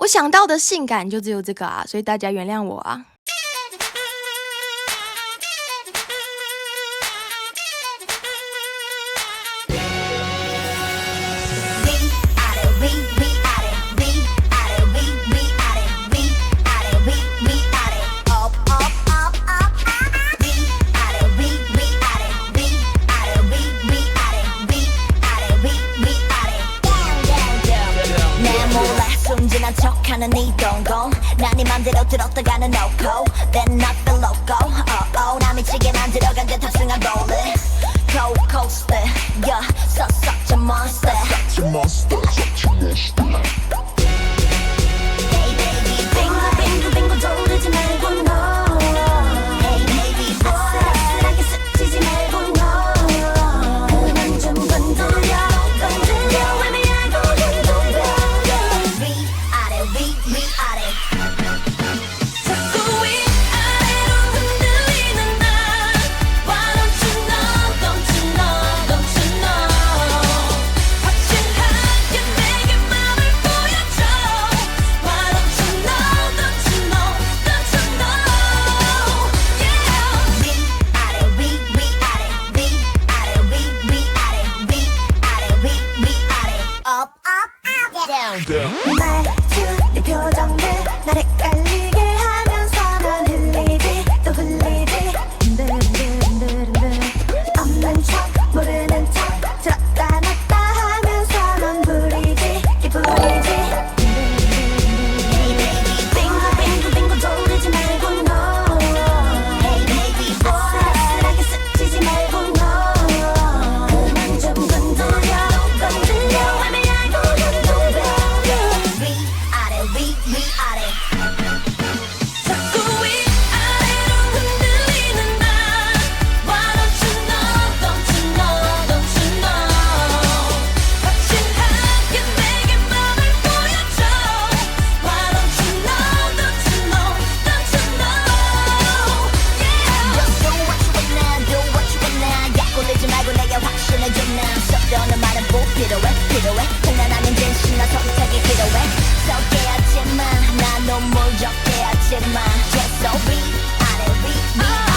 我想到的性感就只有这个啊所以大家原谅我啊。 나는 네 동공 난네 맘대로 들었다가는 no go Then not the loco oh oh 나 미치게 만들어간 듯 탑승한 볼래 Cold coaster yeah such such a monster such a monster such a monster down. 말투 내 표정들 나를 깔 필요해 필요해. 장난하는 진심 나 선택이 필요해. So 깨하지마 나 눈물 적게 하지마 Just so be 아래 위